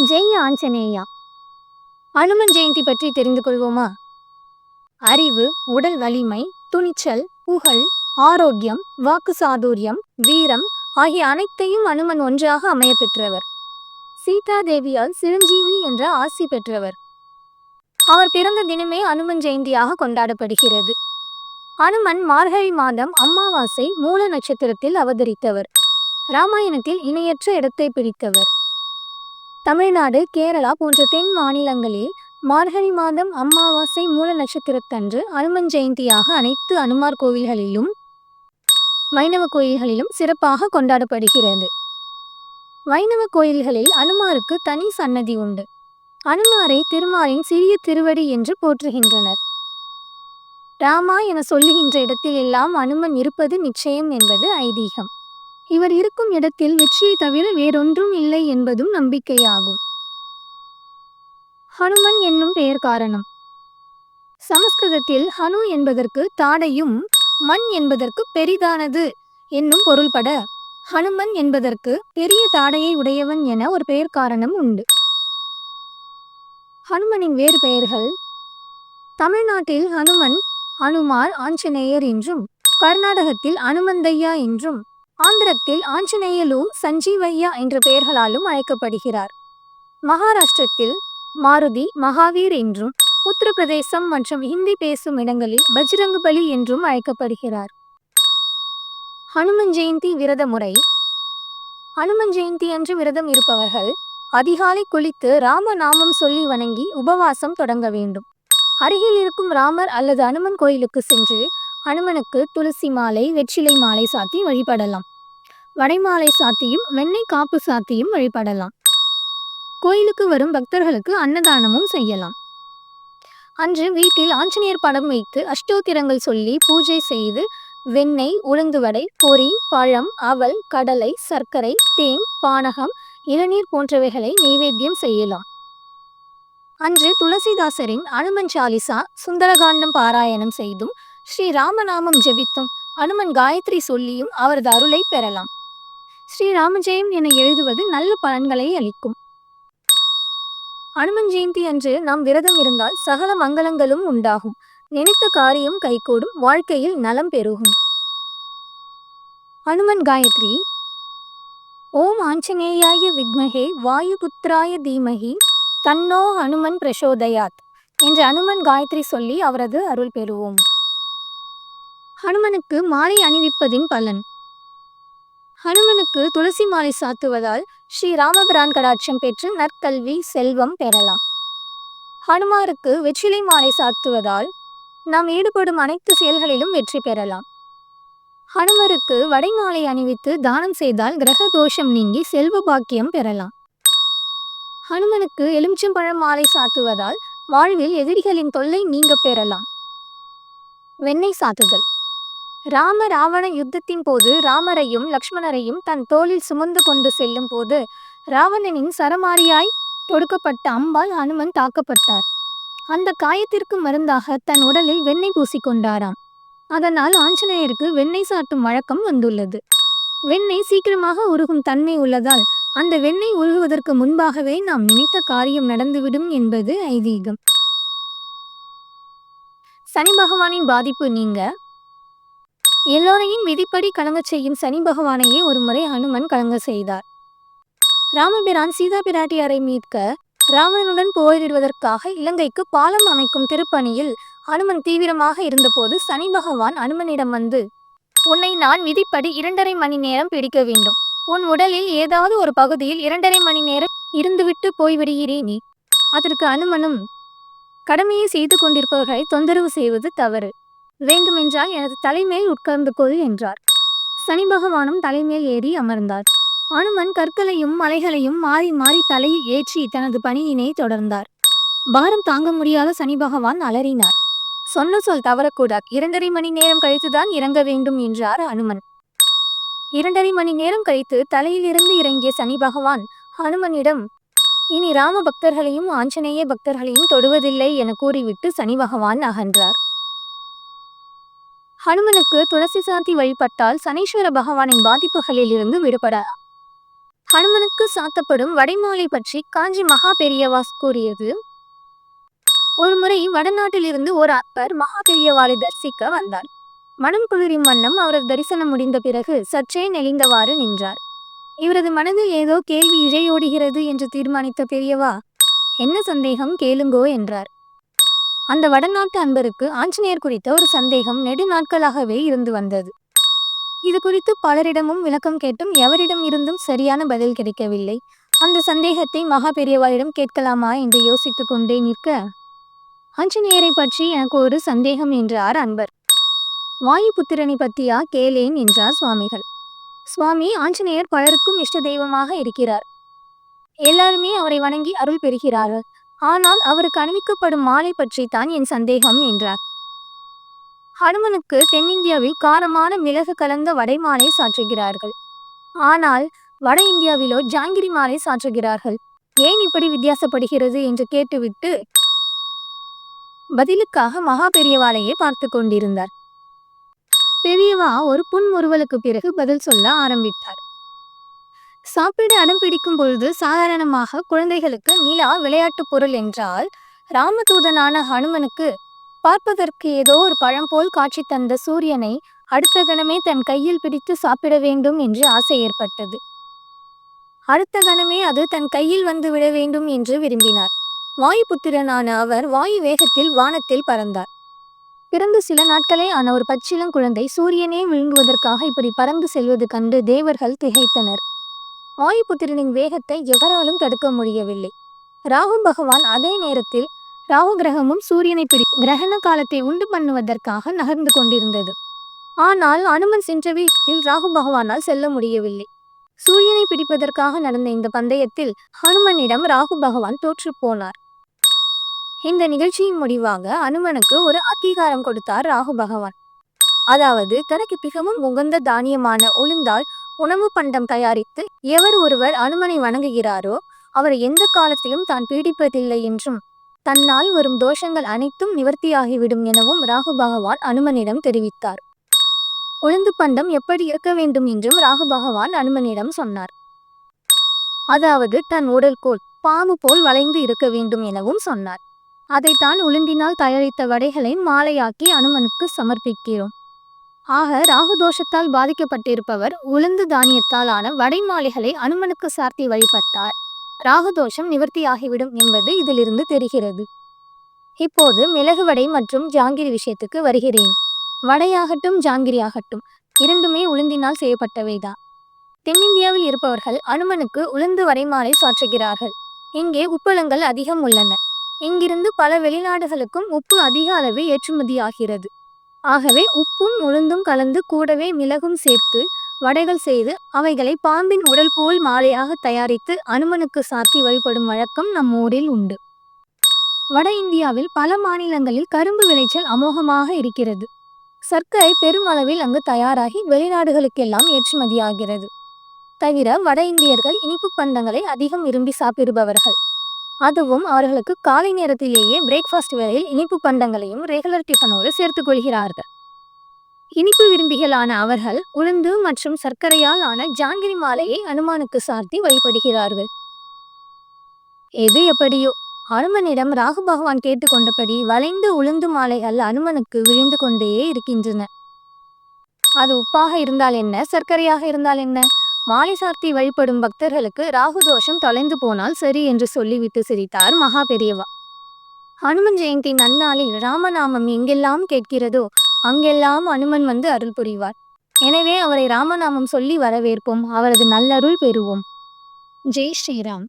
ஜெய் ஆஞ்சநேயா. அனுமன் ஜெயந்தி பற்றி தெரிந்து கொள்வோமா? அறிவு உடல் வலிமை துணிச்சல் புகழ் ஆரோக்கியம் வாக்கு சாதுரியம் வீரம் ஆகிய அனைத்தையும் அனுமன் ஒன்றாக அமைய பெற்றவர். சீதா தேவியால் சிரஞ்சீவி என்ற ஆசி பெற்றவர். அவர் பிறந்த தினமே அனுமன் ஜெயந்தியாக கொண்டாடப்படுகிறது. அனுமன் மார்கழி மாதம் அம்மாவாசை மூல நட்சத்திரத்தில் அவதரித்தவர். ராமாயணத்தில் இணையற்ற இடத்தை பிடித்தவர். தமிழ்நாடு கேரளா போன்ற தென் மாநிலங்களில் மார்கழி மாதம் அமாவாசை மூல நட்சத்திரத்தன்று அனுமன் ஜெயந்தியாக அனைத்து அனுமார் கோவில்களிலும் வைணவ கோயில்களிலும் சிறப்பாக கொண்டாடப்படுகிறது. வைணவ கோயில்களில் அனுமாருக்கு தனி சன்னதி உண்டு. அனுமாரை திருமாலின் சிறிய திருவடி என்று போற்றுகின்றனர். ராமா என சொல்லுகின்ற இடத்தில் எல்லாம் அனுமன் இருப்பது நிச்சயம் என்பது ஐதீகம். இவர் இருக்கும் இடத்தில் வெற்றியை தவிர வேறொன்றும் இல்லை என்பதும் நம்பிக்கையாகும். ஹனுமன் என்னும் பெயர் காரணம். சமஸ்கிருதத்தில் ஹனு என்பதற்கு தாடையும் மண் என்பதற்கு பெரிதானது என்னும் பொருள்பட ஹனுமன் என்பதற்கு பெரிய தாடையை உடையவன் என ஒரு பெயர் காரணம் உண்டு. ஹனுமனின் வேறு பெயர்கள் தமிழ்நாட்டில் ஹனுமன் அனுமார் ஆஞ்சநேயர் என்றும் கர்நாடகத்தில் அனுமந்தையா என்றும் ஆந்திரத்தில் ஆஞ்சநேயலு சஞ்சீவையா என்ற பெயர்களாலும் அழைக்கப்படுகிறார். மகாராஷ்டிரத்தில் மாருதி மகாவீர் என்றும் உத்தரப்பிரதேசம் மற்றும் ஹிந்தி பேசும் இடங்களில் பஜ்ரங்பலி என்றும் அழைக்கப்படுகிறார். ஹனுமன் ஜெயந்தி விரத முறை. ஹனுமன் ஜெயந்தி அன்று விரதம் இருப்பவர்கள் அதிகாலை குளித்து ராம நாமம் சொல்லி வணங்கி உபவாசம் தொடங்க வேண்டும். அருகில் இருக்கும் ராமர் அல்லது அனுமன் கோயிலுக்கு சென்று அனுமனுக்கு துளசி மாலை வெற்றிலை மாலை சாத்தி வழிபடலாம். வடைமாலை சாத்தியும் வெண்ணெய் காப்பு சாத்தியும் வழிபடலாம். கோயிலுக்கு வரும் பக்தர்களுக்கு அன்னதானமும் செய்யலாம். அன்று வீட்டில் ஆஞ்சநேயர் படம் வைத்து அஷ்டோத்திரங்கள் சொல்லி பூஜை செய்து வெண்ணெய் உளுந்து வடை பொறி பழம் அவல் கடலை சர்க்கரை தேன் பானகம் இளநீர் போன்றவைகளை நைவேத்தியம் செய்யலாம். அன்று துளசிதாசரின் அனுமன் சாலிசா சுந்தரகாண்டம் பாராயணம் செய்தும் ஸ்ரீ ராமநாமம் ஜெபித்தும் அனுமன் காயத்ரி சொல்லியும் அவரது அருளை பெறலாம். ஸ்ரீ ராமஜெயம் என எழுதுவது நல்ல பலன்களை அளிக்கும். அனுமன் ஜெயந்தி அன்று நாம் விரதம் இருந்தால் சகல மங்களங்களும் உண்டாகும். நினைத்த காரியம் கைகூடும் வாழ்க்கையில் நலம் பெருகும். அனுமன் காயத்ரி ஓம் ஆஞ்சநேயாய வித்மகே வாயுபுத்ராய தீமகி தன்னோ அனுமன் பிரசோதயாத் என்ற அனுமன் காயத்ரி சொல்லி அவரது அருள் பெறுவோம். ஹனுமனுக்கு மாலை அணிவிப்பதின் பலன். ஹனுமனுக்கு துளசி மாலை சாத்துவதால் ஸ்ரீ ராமபிரான் கடாட்சம் பெற்று நற்கல்வி செல்வம் பெறலாம். ஹனுமாருக்கு வெற்றிலை மாலை சாத்துவதால் நாம் ஈடுபடும் அனைத்து செயல்களிலும் வெற்றி பெறலாம். ஹனுமருக்கு வடைமாலை அணிவித்து தானம் செய்தால் கிரக தோஷம் நீங்கி செல்வ பாக்கியம் பெறலாம். ஹனுமனுக்கு எலுமிச்சம்பழம் மாலை சாத்துவதால் வாழ்வில் எதிரிகளின் தொல்லை நீங்க பெறலாம். வெண்ணெய் சாத்துதல். ராம ராவண யுத்தத்தின் போது ராமரையும் லக்ஷ்மணரையும் தன் தோளில் சுமந்து கொண்டு செல்லும் போது ராவணனின் சரமாரியாய் தொடுக்கப்பட்ட அம்பால் அனுமன் தாக்கப்பட்டார். அந்த காயத்திற்கு மருந்தாக தன் உடலில் வெண்ணெய் பூசிக்கொண்டாராம். அதனால் ஆஞ்சநேயருக்கு வெண்ணெய் சாட்டும் வழக்கம் வந்துள்ளது. வெண்ணெய் சீக்கிரமாக உருகும் தன்மை உள்ளதால் அந்த வெண்ணெய் உருகுவதற்கு முன்பாகவே நாம் நினைத்த காரியம் நடந்துவிடும் என்பது ஐதீகம். சனி பகவானின் பாதிப்பு நீங்க. எல்லோரையும் விதிப்படி கலங்கச் செய்யும் சனி பகவானையே ஒருமுறை ஹனுமன் கலங்க செய்தார். ராமபிரான் சீதா பிராட்டியாரை மீட்க ராவணனுடன் போரிடுவதற்காக இலங்கைக்கு பாலம் அமைக்கும் திருப்பணியில் அனுமன் தீவிரமாக இருந்தபோது சனி பகவான் அனுமனிடம் வந்து உன்னை நான் விதிப்படி இரண்டரை மணி நேரம் பிடிக்க வேண்டும். உன் உடலில் ஏதாவது ஒரு பகுதியில் இரண்டரை மணி நேரம் இருந்துவிட்டு போய்விடுகிறே நீ. அதற்கு அனுமனும் கடமையை செய்து கொண்டிருப்பவர்களை தொந்தரவு செய்வது தவறு. வேண்டுமென்றால் எனது தலைமேல் உட்கார்ந்து கொள் என்றார். சனி பகவானும் தலைமேல் ஏறி அமர்ந்தார். அனுமன் கற்களையும் மலைகளையும் மாறி மாறி தலையில் ஏற்றி தனது பணியினை தொடர்ந்தார். பாரம் தாங்க முடியாத சனி பகவான் அலறினார். சொன்ன சொல் தவறக்கூடாது. இரண்டரை மணி நேரம் கழித்துதான் இறங்க வேண்டும் என்றார் அனுமன். இரண்டரை மணி நேரம் கழித்து தலையிலிருந்து இறங்கிய சனி பகவான் ஹனுமனிடம் இனி ராம பக்தர்களையும் ஆஞ்சநேய பக்தர்களையும் தொடுவதில்லை என கூறிவிட்டு சனி பகவான் அகன்றார். ஹனுமனுக்கு துளசி சாத்தி வழிபட்டால் சனீஸ்வர பகவானின் பாதிப்புகளில் இருந்து விடுபட. ஹனுமனுக்கு சாத்தப்படும் வடைமாலை பற்றி காஞ்சி மகா பெரியவாஸ் கூறியது ஒருமுறை வடநாட்டிலிருந்து ஒரு அப்பர் மகா பெரியவாளை தரிசிக்க வந்தார். மனம் குளிரும் வண்ணம் அவரது தரிசனம் முடிந்த பிறகு சற்றே நெளிந்தவாறு நின்றார். இவரது மனதில் ஏதோ கேள்வி இழையோடுகிறது என்று தீர்மானித்த பெரியவா என்ன சந்தேகம்? கேளுங்கோ என்றார். அந்த வடநாட்டு அன்பருக்கு ஆஞ்சநேயர் குறித்த ஒரு சந்தேகம் நெடு நாட்களாகவே இருந்து வந்தது. இது குறித்து பலரிடமும் விளக்கம் கேட்டும் எவரிடம் இருந்தும் சரியான பதில் கிடைக்கவில்லை. அந்த சந்தேகத்தை மகா பெரியவாரிடம் கேட்கலாமா என்று யோசித்துக் கொண்டே நிற்க ஆஞ்சநேயரை பற்றி எனக்கு ஒரு சந்தேகம் என்றார் அன்பர். வாயு புத்திரனை பத்தியா கேளேன் என்றார் சுவாமிகள். சுவாமி ஆஞ்சநேயர் பலருக்கும் இஷ்ட தெய்வமாக இருக்கிறார். எல்லாருமே அவரை வணங்கி அருள் பெறுகிறார்கள். ஆனால் அவருக்கு அணிவிக்கப்படும் மாலை பற்றித்தான் என் சந்தேகம் என்றார். ஹனுமனுக்கு தென்னிந்தியாவில் காரமான மிளகு கலந்த வடை மாலை சாற்றுகிறார்கள். ஆனால் வட இந்தியாவிலோ ஜாங்கிரி மாலை சாற்றுகிறார்கள். ஏன் இப்படி வித்தியாசப்படுகிறது என்று கேட்டுவிட்டு பதிலுக்காக மகா பெரியவாளையே பார்த்து கொண்டிருந்தார். பெரியவா ஒரு புன்முறுவலுக்கு பிறகு பதில் சொல்ல ஆரம்பித்தார். சாப்பிட அடம் பிடிக்கும் பொழுது சாதாரணமாக குழந்தைகளுக்கு நிலா விளையாட்டு பொருள் என்றால் ராமதூதனான ஹனுமனுக்கு பார்ப்பதற்கு ஏதோ ஒரு பழம் போல் காட்சி தந்த சூரியனை அடுத்த கணமே தன் கையில் பிடித்து சாப்பிட வேண்டும் என்று ஆசை ஏற்பட்டது. அடுத்த கணமே அது தன் கையில் வந்து விட வேண்டும் என்று விரும்பினார். வாயு புத்திரனான அவர் வாயு வேகத்தில் வானத்தில் பறந்தார். பிறந்து சில நாட்களே ஆன ஒரு பச்சிளம் குழந்தை சூரியனே விழுங்குவதற்காக இப்படி பறந்து செல்வது கண்டு தேவர்கள் திகைத்தனர். ஆயுபுத்திரனின் வேகத்தை எவராலும் தடுக்க முடியவில்லை. ராகு பகவான் அதே நேரத்தில் ராகு கிரகமும் சூரியனை பிடி கிரகண காலத்தை உண்டு பண்ணுவதற்காக நகர்ந்து கொண்டிருந்தது. ஆனால் அனுமன் சென்ற வீட்டில் ராகு பகவானால் செல்ல முடியவில்லை. சூரியனை பிடிப்பதற்காக நடந்த இந்த பந்தயத்தில் ஹனுமனிடம் ராகு பகவான் தோற்று போனார். இந்த நிகழ்ச்சியின் முடிவாக அனுமனுக்கு ஒரு அங்கீகாரம் கொடுத்தார் ராகு பகவான். அதாவது தனக்கு மிகவும் உகந்த தானியமான உளுந்தால் உணவு பண்டம் தயாரித்து எவர் ஒருவர் அனுமனை வணங்குகிறாரோ அவர் எந்த காலத்திலும் தான் பீடிப்பதில்லை என்றும் தன்னால் வரும் தோஷங்கள் அனைத்தும் நிவர்த்தியாகிவிடும் எனவும் ராகு பகவான் அனுமனிடம் தெரிவித்தார். உளுந்து பண்டம் எப்படி இருக்க வேண்டும் என்றும் ராகு பகவான் அனுமனிடம் சொன்னார். அதாவது தன் உடல்கோல் பாம்பு போல் வளைந்து இருக்க வேண்டும் எனவும் சொன்னார். அதைத்தான் உளுந்தினால் தயாரித்த வடைகளை மாலையாக்கி அனுமனுக்கு சமர்ப்பிக்கிறோம். ஆக ராகு தோஷத்தால் பாதிக்கப்பட்டிருப்பவர் உளுந்து தானியத்தால் ஆன வடை மாலைகளை அனுமனுக்கு சார்த்தி வழிபட்டார். ராகுதோஷம் நிவர்த்தியாகிவிடும் என்பது இதிலிருந்து தெரிகிறது. இப்போது மிளகு வடை மற்றும் ஜாங்கிரி விஷயத்துக்கு வருகிறேன். வடையாகட்டும் ஜாங்கிரி ஆகட்டும் இரண்டுமே உளுந்தினால் செய்யப்பட்டவைதான் தென்னிந்தியாவில் இருப்பவர்கள் அனுமனுக்கு உளுந்து வரைமாலை சாற்றுகிறார்கள். இங்கே உப்பளங்கள் அதிகம் உள்ளன. இங்கிருந்து பல வெளிநாடுகளுக்கும் உப்பு அதிக அளவு ஏற்றுமதியாகிறது. ஆகவே உப்பும் உளுந்தும் கலந்து கூடவே மிளகும் சேர்த்து வடைகள் செய்து அவைகளை பாம்பின் உடல் போல் மாலையாக தயாரித்து அனுமனுக்கு சாத்தி வழிபடும் வழக்கம் நம் ஊரில் உண்டு. வட இந்தியாவில் பல மாநிலங்களில் கரும்பு விளைச்சல் அமோகமாக இருக்கிறது. சர்க்கரை பெருமளவில் அங்கு தயாராகி வெளிநாடுகளுக்கெல்லாம் ஏற்றுமதியாகிறது. தவிர வட இந்தியர்கள் இனிப்பு பண்டங்களை அதிகம் விரும்பி சாப்பிடுபவர்கள். அதுவும் அவர்களுக்கு காலை நேரத்திலேயே பிரேக்ஃபாஸ்ட் வேளையில் இனிப்பு பண்டங்களையும் ரெகுலர் டிஃபனோடு சேர்த்து கொள்கிறார்கள். இனிப்பு விரும்பிகளான அவர்கள் உளுந்து மற்றும் சர்க்கரையால் ஆன ஜாங்கிரி மாலையை அனுமானுக்கு சார்த்தி வழிபடுகிறார்கள். எது எப்படியோ அனுமனிடம் ராகு பகவான் கேட்டுக்கொண்டபடி வளைந்து உளுந்து மாலைகள் அனுமனுக்கு விழுந்து கொண்டே இருக்கின்றன. அது உப்பாக இருந்தால் என்ன சர்க்கரையாக இருந்தால் என்ன? மாலைசார்த்தி வழிபடும் பக்தர்களுக்கு ராகு தோஷம் தொலைந்து போனால் சரி என்று சொல்லிவிட்டு சிரித்தார் மகா பெரியவா. ஹனுமன் ஜெயந்தி நன்னாளில் ராமநாமம் எங்கெல்லாம் கேட்கிறதோ அங்கெல்லாம் அனுமன் வந்து அருள் புரிவார். எனவே அவரை ராமநாமம் சொல்லி வரவேற்போம். அவரது நல்லருள் பெறுவோம். ஜெய் ஸ்ரீராம்.